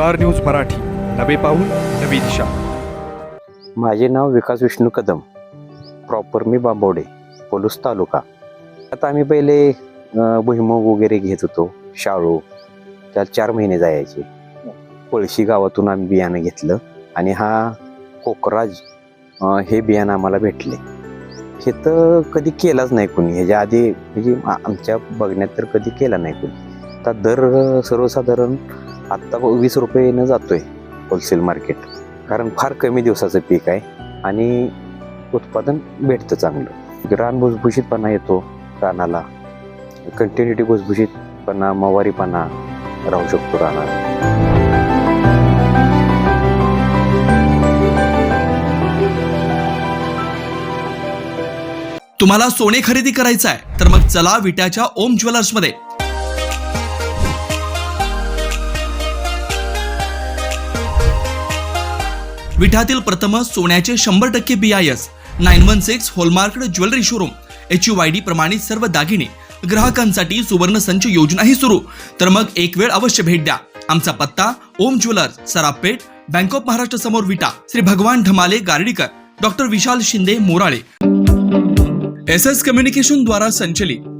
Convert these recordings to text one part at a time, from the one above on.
Star news Marathi. नवे पाऊल नवी दिशा. माझे नाव विकास विष्णू कदम. प्रॉपर मी बांबवडे पोलूस तालुका. आता आम्ही पहिले अं, भुईमूग वगैरे घेत होतो शाळू. त्याला चार महिने जायचे. पळशी गावातून आम्ही बियाणं घेतलं आणि हा कोकराज अं, हे बियाणं आम्हाला भेटले. हे तर कधी केलाच नाही कोणी. ह्याच्या आधी म्हणजे आ- आमच्या बघण्यात तर कधी केला नाही कोणी. आता दर सर्वसाधारण आत्ता वीस रुपयेनं जातोय होलसेल मार्केट कारण फार कमी दिवसाचं पीक आहे आणि उत्पादन भेटतं चांगलं. रान भुसभुशीतपणा येतो रानाला. कंटिन्युटी भुसभुशीतपणा मवारीपणा राहू शकतो रानाला तुम्हाला सोने खरेदी करायचं आहे तर मग चला विट्याच्या ओम ज्वेलर्समध्ये. विठातील प्रथम सोन्याचे शंभर टक्के B I S nine one six hallmark jewellery showroom H U I D प्रमाणित सर्व दागिने ग्राहकांसाठी सुवर्ण संच योजनाही सुरू. तर मग एक वेळ अवश्य भेट द्या. आमचा पत्ता Om jewellers Sarapeth bank of Maharashtra समोर Vita. Shri Bhagwan Dhamale Gardikar doctor Vishal Shinde Morale. S S communication द्वारा संचलित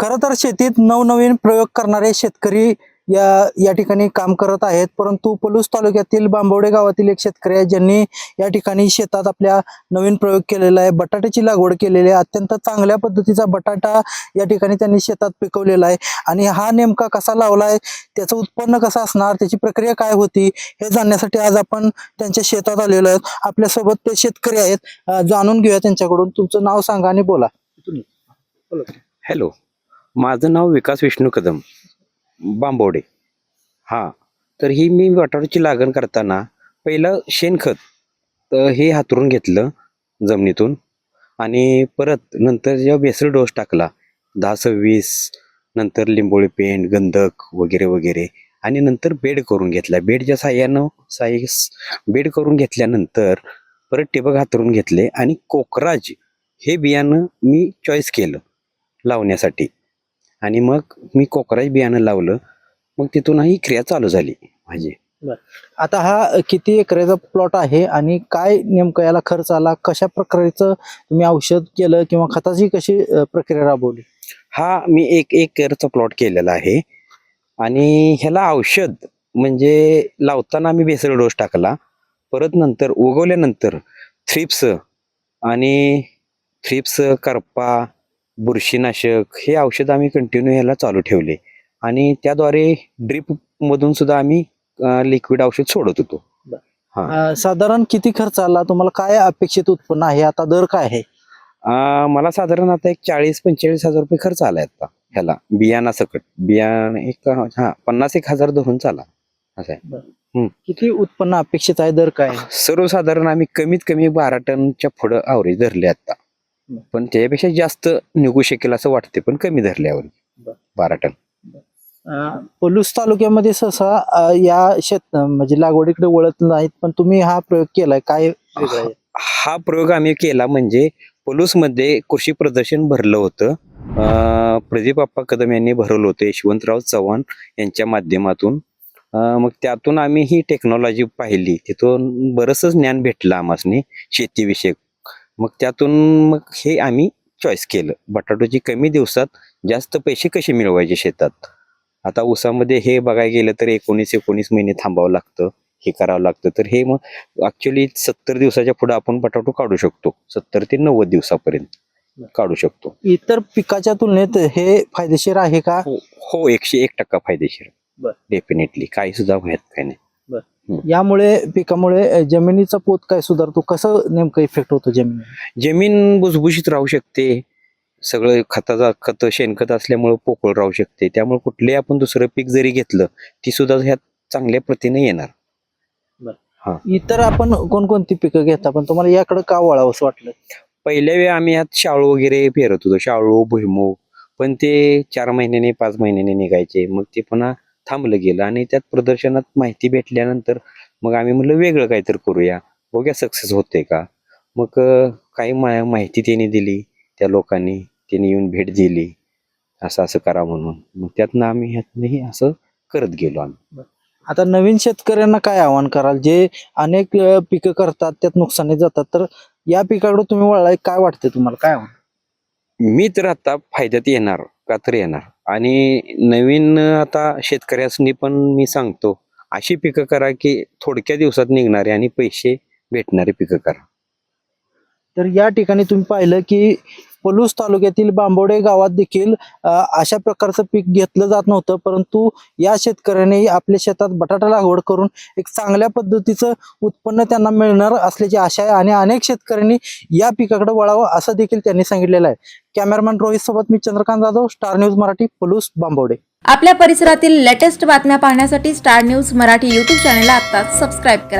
खरं तर शेतीत नवनवीन प्रयोग करणारे शेतकरी या या ठिकाणी काम करत आहेत. परंतु पलूस तालुक्यातील बांबवडे गावातील एक शेतकरी आहे ज्यांनी या ठिकाणी शेतात आपल्या नवीन प्रयोग केलेला आहे. बटाट्याची लागवड केलेली आहे. अत्यंत चांगल्या पद्धतीचा बटाटा या ठिकाणी त्यांनी शेतात पिकवलेला आहे. आणि हा नेमका कसा लावला आहे त्याचं उत्पन्न कसं असणार त्याची प्रक्रिया काय होती हे जाणण्यासाठी आज आपण त्यांच्या शेतात आलेलो आहोत. आपल्यासोबत ते शेतकरी आहेत. जाणून घेऊया त्यांच्याकडून. तुमचं नाव सांगा आणि बोला. हॅलो. माझं नाव विकास विष्णू कदम बांबवडे हां तर ही मी बटाट्याची लागण करताना पहिलं शेणखत हे हातरून घेतलं जमिनीतून आणि परत नंतर जेव्हा बेसर डोस टाकला दहा सव्वीस नंतर लिंबोळी पेंट गंधक वगैरे वगैरे आणि नंतर बेड करून घेतला. बेडच्या साह्यानं साई बेड करून घेतल्यानंतर परत टिबक हातरून घेतले आणि कोकराज हे बियाणं मी चॉईस केलं लावण्यासाठी. आणि मग मी कोकराज बियाणं लावलं. मग तिथून ही क्रिया चालू झाली माझी. आता हा किती एकराचा प्लॉट आहे आणि काय नेमकं याला खर्च आला? कशा प्रकारचं तुम्ही औषध केलं किंवा खताची कशी प्रक्रिया राबवली? हा मी एक एकरचा प्लॉट केलेला आहे. आणि ह्याला औषध म्हणजे लावताना मी बेसर डोस टाकला. परत नंतर उगवल्यानंतर थ्रिप्स आणि थ्रिप्स करपा बुरशीनाशक हे औषध आम्ही कंटिन्यू ह्याला चालू ठेवले. आणि त्याद्वारे ड्रीप मधून सुद्धा आम्ही लिक्विड औषध सोडत होतो. साधारण किती खर्च आला? तुम्हाला काय अपेक्षित उत्पन्न आहे? आता दर काय आहे? मला साधारण आता एक चाळीस पंचेचाळीस हजार रुपये खर्च आलाय आता ह्याला. बियाणा सकट. बियाण एक हा पन्नास एक हजार धरून चाला. असं आहे. किती उत्पन्न अपेक्षित आहे? दर काय सर्वसाधारण आम्ही कमीत कमी बारा टनच्या पुढं आवरेज धरले आता. पण त्यापेक्षा जास्त निघू शकेल असं वाटते पण कमी धरल्यावर. बरं. टन. पलूस तालुक्यामध्ये सहसा या शेत म्हणजे लागवडीकडे वळत नाहीत पण तुम्ही हा प्रयोग केलाय काय? हा प्रयोग आम्ही केला म्हणजे मध्ये कृषी प्रदर्शन भरलं होतं. प्रदीप अप्पा कदम यांनी भरवलं होतं यशवंतराव चव्हाण यांच्या माध्यमातून. मग त्यातून आम्ही ही टेक्नॉलॉजी पाहिली तिथून बरंचसं ज्ञान भेटलं आम्हासनी शेतीविषयक. मग त्यातून मग हे आम्ही चॉईस केलं. बटाटोची कमी दिवसात जास्त पैसे कसे मिळवायचे शेतात? आता ऊसामध्ये हे बघायला गेलं तर एकोणीस एकोणीस महिने थांबावं लागतं. हे करावं लागतं. तर हे मग ऍक्च्युली सत्तर दिवसाच्या पुढे आपण बटाटो काढू शकतो. सत्तर ते नव्वद दिवसापर्यंत काढू शकतो. इतर पिकाच्या तुलनेत हे फायदेशीर आहे का? हो एकशे एक टक्का फायदेशीर. डेफिनेटली काही सुद्धा माहीत काही नाही. यामुळे पिकामुळे जमिनीचा पोत काय सुधारतो? कसं नेमकं इफेक्ट होतो जमिनी जमीन भुसभुशीत राहू शकते. सगळं खताचा खत शेणखत असल्यामुळे पोकळ राहू शकते. त्यामुळे कुठलेही आपण दुसरं पीक जरी घेतलं ती सुद्धा ह्यात चांगल्या प्रतीने येणार. इतर आपण कोणकोणती पिकं घेता? पण तुम्हाला याकडे का वळावंसं वाटलं? पहिल्या वेळी आम्ही यात शाळू वगैरे पेरत होतो. शाळू भुईमूग. पण ते चार महिन्याने पाच महिन्याने निघायचे. मग ते पुन्हा थांबलं गेलं आणि त्यात प्रदर्शनात माहिती भेटल्यानंतर मग आम्ही म्हणलं वेगळं काहीतरी करूया. बघूया सक्सेस होते का? मग काही मा- माहिती त्यांनी दिली. त्या लोकांनी त्यांनी येऊन भेट दिली. असं असं करा म्हणून. मग त्यातनं आम्ही ह्यातनंही असं करत गेलो आम्ही. आता नवीन शेतकऱ्यांना काय आव्हान कराल? जे अनेक पिकं करतात त्यात नुकसानी जातात तर या पिकाकडे तुम्ही वळलाय काय वाटतं तुम्हाला? काय आव्हान? मी तर आता फायद्यात येणार का तर येणार? आणि नवीन आता शेतकऱ्यासनी पण मी सांगतो अशी पिकं करा की थोडक्या दिवसात निघणारे आणि पैसे भेटणारे पिकं करा. तर या ठिकाणी तुम्ही पाहिलं की पलूस तालुक्यातील बांबोडे गावात देखील अशा प्रकारचं पीक घेतलं जात नव्हतं. परंतु या शेतकऱ्याने आपल्या शेतात बटाटा लागवड करून एक चांगल्या पद्धतीचं उत्पन्न त्यांना मिळणार असल्याची आशा आहे आणि अनेक शेतकऱ्यांनी या पिकाकडे वळावं असं देखील त्यांनी सांगितलेलं आहे. कॅमेरामॅन रोहित सोबत मी चंद्रकांत जाधव स्टार न्यूज मराठी पलूस बांबोडे. आपल्या परिसरातील लेटेस्ट बातम्या पाहण्यासाठी स्टार न्यूज मराठी यूट्यूब चॅनलला आता सबस्क्राईब करा.